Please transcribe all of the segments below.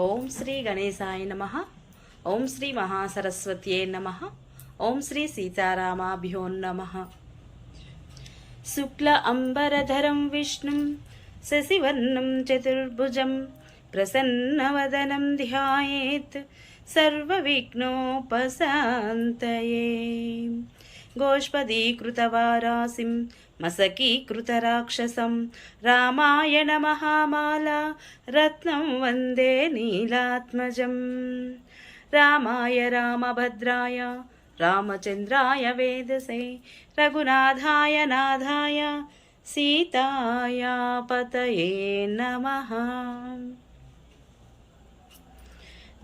ఓం శ్రీ గణేశాయ నమ. ఓం శ్రీ మహాసరస్వత్యే నమ. ఓం శ్రీ సీతారామాభ్యో నమ. శుక్ల అంబరధరం విష్ణుం శశివర్ణం చతుర్భుజం ప్రసన్నవదనం ధ్యాయేత్ సర్వవిఘ్నోపశాంతయే. గోష్పదీకృతవారాసిం మసకీకృతరాక్షసం రామాయణ మహామాల రత్నం వందే నీలాత్మజం. రామాయ రామభద్రాయ రామచంద్రాయ వేదసే రఘునాథాయ నాథాయ సీతాయ పతయే నమ.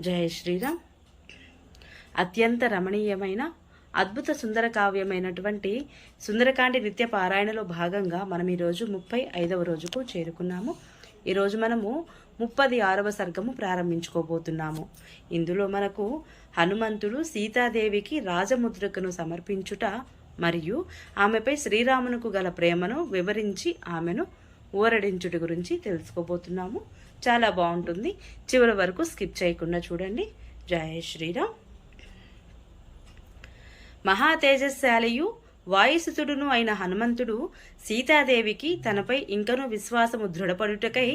జయ శ్రీరామ్. అత్యంత రమణీయమైన అద్భుత సుందర కావ్యమైనటువంటి సుందరకాండి నిత్య పారాయణలో భాగంగా మనం ఈరోజు ముప్పై ఐదవ రోజుకు చేరుకున్నాము. ఈరోజు మనము ముప్పది ఆరవ సర్గము ప్రారంభించుకోబోతున్నాము. ఇందులో మనకు హనుమంతుడు సీతాదేవికి రాజముద్రకును సమర్పించుట మరియు ఆమెపై శ్రీరామునకు గల ప్రేమను వివరించి ఆమెను ఊరడించుట గురించి తెలుసుకోబోతున్నాము. చాలా బాగుంటుంది. చివరి వరకు స్కిప్ చేయకుండా చూడండి. జయ శ్రీరామ్. మహాతేజశాలియు వాయుసుతుడును అయిన హనుమంతుడు సీతాదేవికి తనపై ఇంకను విశ్వాసము దృఢపడుటకై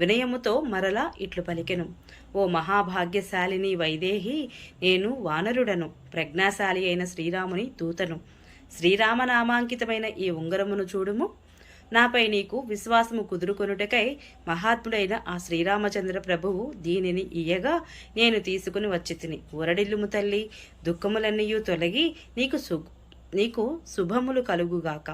వినయముతో మరలా ఇట్లు పలికెను. ఓ మహాభాగ్యశాలిని వైదేహి నేను వానరుడను ప్రజ్ఞాశాలి అయిన శ్రీరాముని దూతను. శ్రీరామనామాంకితమైన ఈ ఉంగరమును చూడుము. నాపై నీకు విశ్వాసము కుదురుకొనుటకై మహాత్ముడైన ఆ శ్రీరామచంద్ర ప్రభువు దీనిని ఇయ్యగా నేను తీసుకుని వచ్చి తిని ఊరడిల్లుము తల్లి దుఃఖములన్నీయు తొలగి నీకు సు నీకు శుభములు కలుగుగాక.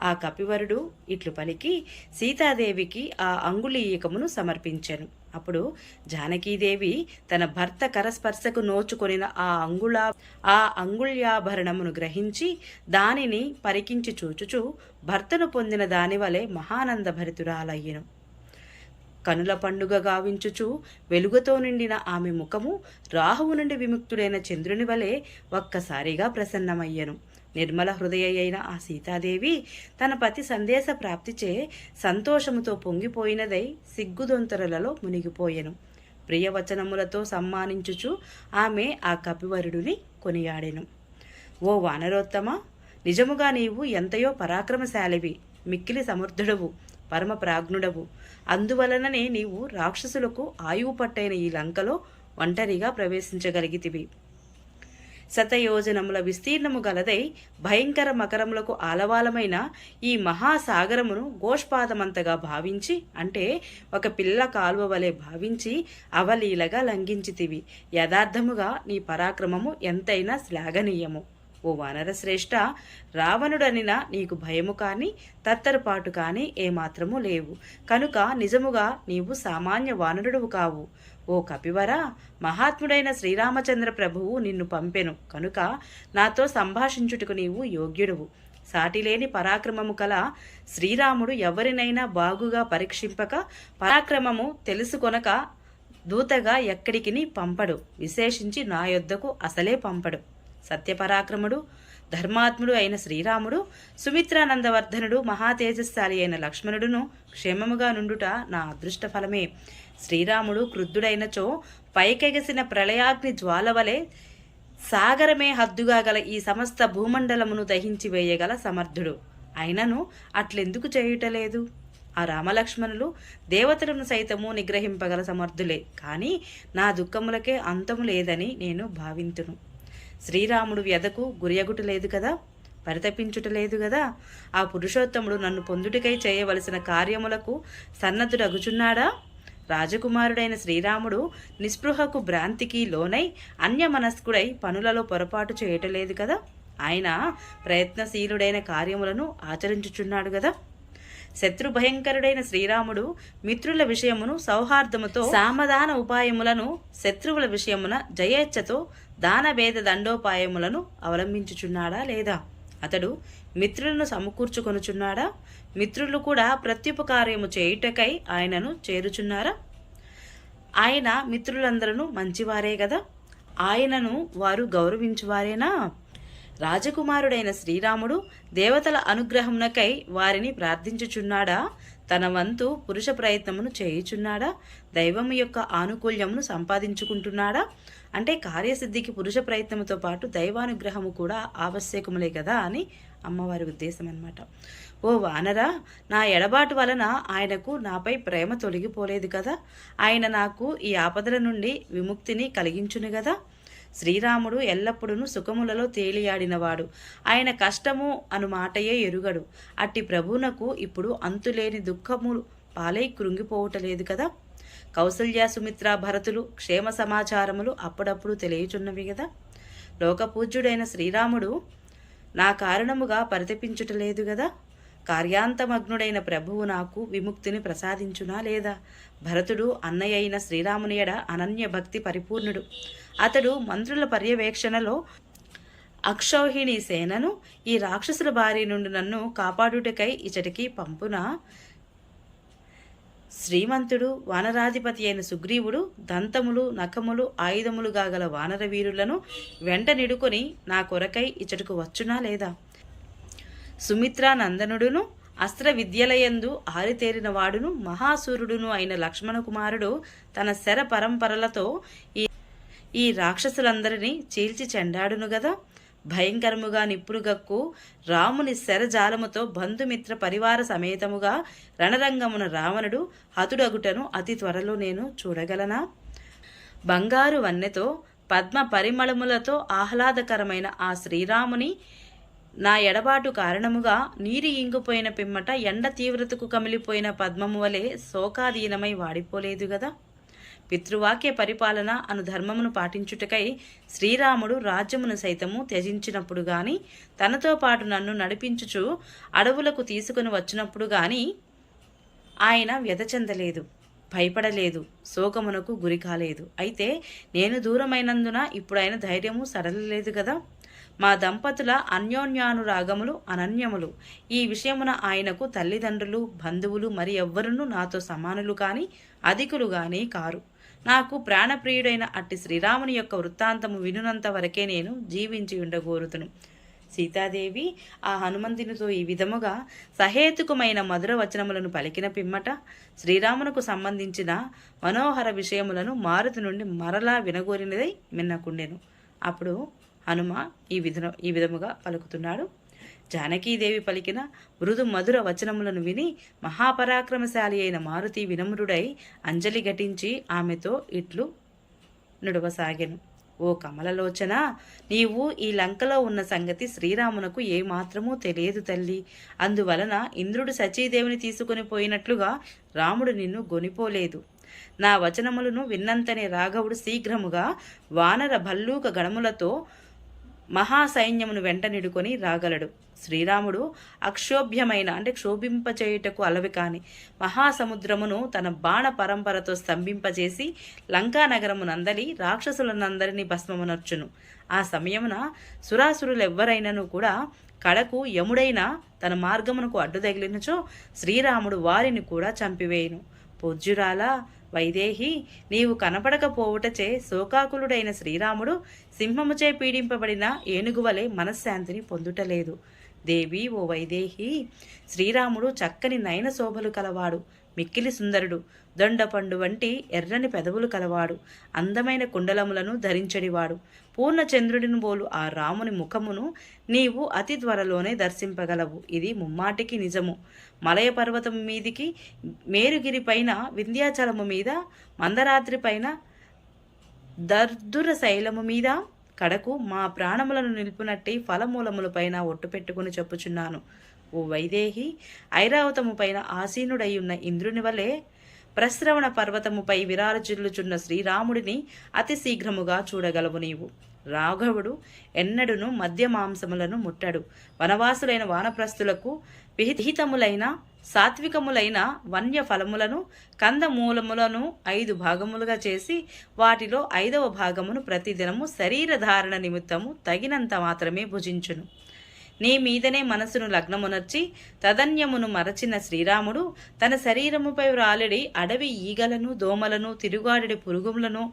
ఆ కపివరుడు ఇట్లు పలికి సీతాదేవికి ఆ అంగుళీయకమును సమర్పించెను. అప్పుడు జానకీదేవి తన భర్త కరస్పర్శకు నోచుకొనిన ఆ అంగుళా ఆ అంగుళ్యాభరణమును గ్రహించి దానిని పరికించి చూచుచు భర్తను పొందిన దాని వలె మహానంద భరితురాలయ్యను కనుల పండుగ గావించుచు వెలుగుతో నిండిన ఆమె ముఖము రాహువు నుండి విముక్తుడైన చంద్రుని వలె ఒక్కసారిగా ప్రసన్నమయ్యను. నిర్మల హృదయ అయిన ఆ సీతాదేవి తన పతి సందేశ ప్రాప్తిచే సంతోషముతో పొంగిపోయినదై సిగ్గుదొంతరలలో మునిగిపోయెను. ప్రియవచనములతో సమ్మానించుచు ఆమె ఆ కపివరుడిని కొనియాడెను. ఓ వానరోత్తమ నిజముగా నీవు ఎంతయో పరాక్రమశాలివి మిక్కిలి సమర్థుడవు పరమ ప్రాజ్ఞుడవు. అందువలననే నీవు రాక్షసులకు ఆయువు పట్టైన ఈ లంకలో ఒంటరిగా ప్రవేశించగలిగితివి. శతయోజనముల విస్తీర్ణము గలదై భయంకర మకరములకు ఆలవాలమైన ఈ మహాసాగరమును గోష్పాదమంతగా భావించి అంటే ఒక పిల్ల కాలువ వలె భావించి అవలీలగా లంఘించితివి. యథార్థముగా నీ పరాక్రమము ఎంతైనా శ్లాఘనీయము. ఓ వానరశ్రేష్ఠ రావణుడనిన నీకు భయము కానీ తత్తరపాటు కానీ ఏమాత్రము లేవు. కనుక నిజముగా నీవు సామాన్య వానరుడువు కావు. ఓ కపివర మహాత్ముడైన శ్రీరామచంద్ర ప్రభువు నిన్ను పంపెను. కనుక నాతో సంభాషించుటకు నీవు యోగ్యుడువు. సాటిలేని పరాక్రమము కల శ్రీరాముడు ఎవరినైనా బాగుగా పరీక్షింపక పరాక్రమము తెలుసుకొనక దూతగా ఎక్కడికి పంపడు. విశేషించి నా యొద్దకు అసలే పంపడు. సత్యపరాక్రముడు ధర్మాత్ముడు అయిన శ్రీరాముడు సుమిత్రానందవర్ధనుడు మహాతేజస్శాలి అయిన లక్ష్మణుడును క్షేమముగా నుండుట నా అదృష్ట ఫలమే శ్రీరాముడు క్రుద్ధుడైనచో పైకెగసిన ప్రళయాగ్ని జ్వాలవలే సాగరమే హద్దుగా గల ఈ సమస్త భూమండలమును దహించి వేయగల సమర్థుడు. అయినను అట్లెందుకు చేయుటలేదు? ఆ రామలక్ష్మణులు దేవతలను సైతము నిగ్రహింపగల సమర్థులే. కానీ నా దుఃఖములకే అంతము లేదని నేను భావింతును. శ్రీరాముడు వ్యధకు గురియగుట లేదు కదా? పరితపించుట లేదు కదా? ఆ పురుషోత్తముడు నన్ను పొందుటికై చేయవలసిన కార్యములకు సన్నద్ధుడగుచున్నాడా? రాజకుమారుడైన శ్రీరాముడు నిస్పృహకు భ్రాంతికి లోనై అన్యమనస్కుడై పనులలో పొరపాటు చేయటలేదు కదా? ఆయన ప్రయత్నశీలుడైన కార్యములను ఆచరించుచున్నాడు కదా? శత్రు భయంకరుడైన శ్రీరాముడు మిత్రుల విషయమును సౌహార్దముతో సామధాన ఉపాయములను శత్రువుల విషయమున జయేచ్ఛతో దానభేద దండోపాయములను అవలంబించుచున్నాడా లేదా? అతడు మిత్రులను సమకూర్చుకొనుచున్నాడా? మిత్రులు కూడా ప్రత్యుపకార్యము చేయుటకై ఆయనను చేరుచున్నారా? ఆయన మిత్రులందరూ మంచివారే కదా ఆయనను వారు గౌరవించువారేనా? రాజకుమారుడైన శ్రీరాముడు దేవతల అనుగ్రహమునకై వారిని ప్రార్థించుచున్నాడా? తన వంతు పురుష ప్రయత్నమును చేయుచున్నాడా? దైవము యొక్క ఆనుకూల్యమును సంపాదించుకుంటున్నాడా? అంటే కార్యసిద్ధికి పురుష ప్రయత్నముతో పాటు దైవానుగ్రహము కూడా ఆవశ్యకములే కదా అని అమ్మవారి ఉద్దేశం అనమాట ఓ వానరా నా ఎడబాటు వలన ఆయనకు నాపై ప్రేమ తొలగిపోలేదు కదా? ఆయన నాకు ఈ ఆపదల నుండి విముక్తిని కలిగించును కదా? శ్రీరాముడు ఎల్లప్పుడూ సుఖములలో తేలియాడినవాడు. ఆయన కష్టము అను మాటయే ఎరుగడు. అట్టి ప్రభువునకు ఇప్పుడు అంతులేని దుఃఖములు పాలై కృంగిపోవటలేదు కదా? కౌసల్య సుమిత్ర భరతులు క్షేమ సమాచారములు అప్పుడప్పుడు తెలియచున్నవి కదా? లోకపూజ్యుడైన శ్రీరాముడు నా కారణముగా పరితపించుటలేదు కదా? కార్యాంతమగ్నుడైన ప్రభువు నాకు విముక్తిని ప్రసాదించునా లేదా? భరతుడు అన్నయ్య అయిన శ్రీరామునియడ అనన్య భక్తి పరిపూర్ణుడు. అతడు మంత్రుల పర్యవేక్షణలో అక్షౌహిణి సేనను ఈ రాక్షసుల బారి నుండి నన్ను కాపాడుటకై ఇచటికి పంపున? శ్రీమంతుడు వానరాధిపతి అయిన సుగ్రీవుడు దంతములు నఖములు ఆయుధములుగా గల వానర వీరులను వెంట నిడుకొని నా కొరకై ఇచటకు వచ్చునా లేదా? సుమిత్రా నందనుడును అస్త్ర విద్యలయందు ఆరితేరిన వాడును మహాసూరుడును అయిన లక్ష్మణ కుమారుడు తన శర పరంపరలతో ఈ ఈ రాక్షసులందరినీ చీల్చి చెండాడును గదా. భయంకరముగా నిప్పురుగక్కు రాముని శరజాలముతో బంధుమిత్ర పరివార సమేతముగా రణరంగమున రావణుడు హతుడగుటను అతి త్వరలో నేను చూడగలనా? బంగారు వన్నెతో పద్మ పరిమళములతో ఆహ్లాదకరమైన ఆ శ్రీరాముని నా ఎడబాటు కారణముగా నీరు ఇంగిపోయిన పిమ్మట ఎండ తీవ్రతకు కమిలిపోయిన పద్మము వలె శోకాధీనమై వాడిపోలేదు గదా. పితృవాక్య పరిపాలన అను ధర్మమును పాటించుటకై శ్రీరాముడు రాజ్యమును సైతము త్యజించినప్పుడు గాని తనతో పాటు నన్ను నడిపించుచు అడవులకు తీసుకుని వచ్చినప్పుడు గాని ఆయన వ్యధ చెందలేదు భయపడలేదు శోకమునకు గురి కాలేదు. అయితే నేను దూరమైనందున ఇప్పుడు ఆయన ధైర్యము సడలలేదు కదా మా దంపతుల అన్యోన్యానురాగములు అనన్యములు. ఈ విషయమున ఆయనకు తల్లిదండ్రులు బంధువులు మరి ఎవ్వరునూ నాతో సమానులు కాని అధికులు గాని కారు. నాకు ప్రాణప్రియుడైన అట్టి శ్రీరాముని యొక్క వృత్తాంతము వినునంత వరకే నేను జీవించి ఉండగోరుతును. సీతాదేవి ఆ హనుమంతునితో ఈ విధముగా సహేతుకమైన మధుర వచనములను పలికిన పిమ్మట శ్రీరామునకు సంబంధించిన మనోహర విషయములను మారుతి నుండి మరలా వినగోరినదై మిన్నకుండెను. అప్పుడు హనుమ ఈ విధ ఈ విధముగా పలుకుతున్నాడు. జానకీదేవి పలికిన మృదు మధుర వచనములను విని మహాపరాక్రమశాలి అయిన మారుతి వినమ్రుడై అంజలి ఘటించి ఆమెతో ఇట్లు నుడవసాగెను. ఓ కమలలోచన నీవు ఈ లంకలో ఉన్న సంగతి శ్రీరామునకు ఏమాత్రమూ తెలియదు తల్లి. అందువలన ఇంద్రుడు సచీదేవిని తీసుకుని పోయినట్లుగా రాముడు నిన్ను గొనిపోలేదు. నా వచనములను విన్నంతనే రాఘవుడు శీఘ్రముగా వానర భల్లూక గణములతో మహాసైన్యమును వెంటనిడుకొని రాగలడు. శ్రీరాముడు అక్షోభ్యమైన అంటే క్షోభింపచేయుటకు అలవి కాని మహాసముద్రమును తన బాణ పరంపరతో స్తంభింపజేసి లంకా నగరమునందలి రాక్షసులనందరినీ భస్మమునర్చును. ఆ సమయమున సురాసురులెవ్వరైనను కూడా కడకు యముడైన తన మార్గమునకు అడ్డు తగిలినచో శ్రీరాముడు వారిని కూడా చంపివేయును. పూజ్యురాలా వైదేహి నీవు కనపడకపోవుటచే శోకాకులుడైన శ్రీరాముడు సింహముచే పీడింపబడిన ఏనుగువలే మనశ్శాంతిని పొందుటలేదు. దేవి ఓ వైదేహి శ్రీరాముడు చక్కని నయన శోభలు కలవాడు మిక్కిలి సుందరుడు దొండపండు వంటి ఎర్రని పెదవులు కలవాడు అందమైన కుండలములను ధరించడివాడు. పూర్ణచంద్రుడిని బోలు ఆ రాముని ముఖమును నీవు అతి త్వరలోనే దర్శింపగలవు. ఇది ముమ్మాటికి నిజము. మలయ పర్వతం మీదికి మేరుగిరి పైన వింధ్యాచలము మీద మందరాత్రి పైన దర్దుర శైలము మీద కడకు మా ప్రాణములను నిలుపునట్టి ఫలమూలములపైన ఒట్టు పెట్టుకుని చెప్పుచున్నాను. ఓ వైదేహి ఐరావతము పైన ఆసీనుడై ఉన్న ఇంద్రుని వలె ప్రశ్రవణ పర్వతముపై విరారజిల్లుచున్న శ్రీరాముడిని అతి శీఘ్రముగా చూడగలవు నీవు. రాఘవుడు ఎన్నడును మద్య మాంసములను ముట్టడు. వనవాసులైన వానప్రస్థులకు విహితములైన సాత్వికములైన వన్య ఫలములను కందమూలములను ఐదు భాగములుగా చేసి వాటిలో ఐదవ భాగమును ప్రతిదినము శరీరధారణ నిమిత్తము తగినంత మాత్రమే భుజించును. నీ మీదనే మనసును లగ్నమునర్చి తదన్యమును మరచిన శ్రీరాముడు తన శరీరముపై వ్రాలిడి అడవి ఈగలను దోమలను తిరుగాడడి పురుగుములను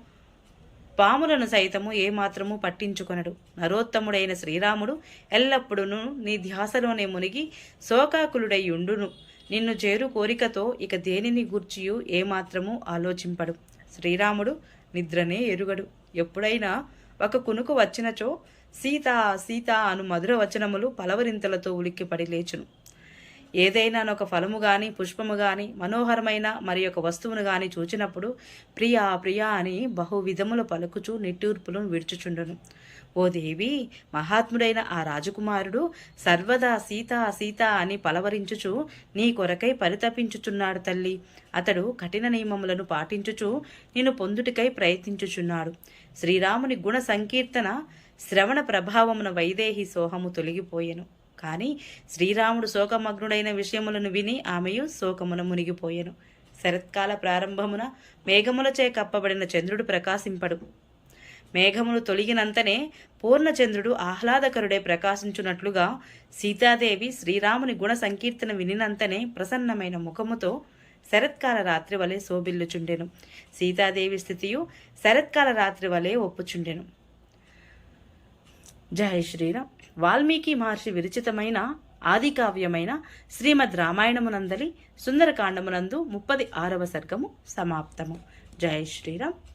పాములను సైతము ఏమాత్రము పట్టించుకొనడు. నరోత్తముడైన శ్రీరాముడు ఎల్లప్పుడూ నీ ధ్యాసలోనే మునిగి శోకాకులుడై ఉండును నిన్ను చేరు కోరికతో ఇక దేనిని గూర్చియు ఏమాత్రము ఆలోచింపడు. శ్రీరాముడు నిద్రనే ఎరుగడు. ఎప్పుడైనా ఒక కునుకు వచ్చినచో సీత సీత అను మధుర వచనములు పలవరింతలతో ఉలిక్కిపడి లేచును. ఏదైనా ఒక ఫలము గాని పుష్పము గాని మనోహరమైన మరి ఒక వస్తువును గాని చూచినప్పుడు ప్రియా ప్రియా అని బహు పలుకుచూ పలుకుచు నిట్టూర్పులను విడుచుచుండును. ఓ దేవి మహాత్ముడైన ఆ రాజకుమారుడు సర్వదా సీత సీత అని పలవరించుచు నీ కొరకై పరితపించుచున్నాడు తల్లి. అతడు కఠిన నియమములను పాటించుచు నిన్ను పొందుటికై ప్రయత్నించుచున్నాడు. శ్రీరాముని గుణ సంకీర్తన శ్రవణ ప్రభావమున వైదేహి సోహము తొలగిపోయెను. కానీ శ్రీరాముడు శోకమగ్నుడైన విషయములను విని ఆమెయు శోకమున మునిగిపోయెను. శరత్కాల ప్రారంభమున మేఘములచే కప్పబడిన చంద్రుడు ప్రకాశింపడు. మేఘములు తొలగినంతనే పూర్ణచంద్రుడు ఆహ్లాదకరుడే ప్రకాశించున్నట్లుగా సీతాదేవి శ్రీరాముని గుణ సంకీర్తన వినినంతనే ప్రసన్నమైన ముఖముతో శరత్కాల రాత్రి వలె శోభిల్లుచుండెను. సీతాదేవి స్థితియు శరత్కాల రాత్రి వలె ఒప్పుచుండెను. జై శ్రీరామ్. వాల్మీకి మహర్షి విరచితమైన ఆదికావ్యమైన శ్రీమద్ రామాయణమునందలి సుందరకాండమునందు ముప్పది ఆరవ సర్గము సమాప్తము. జై శ్రీరామ్.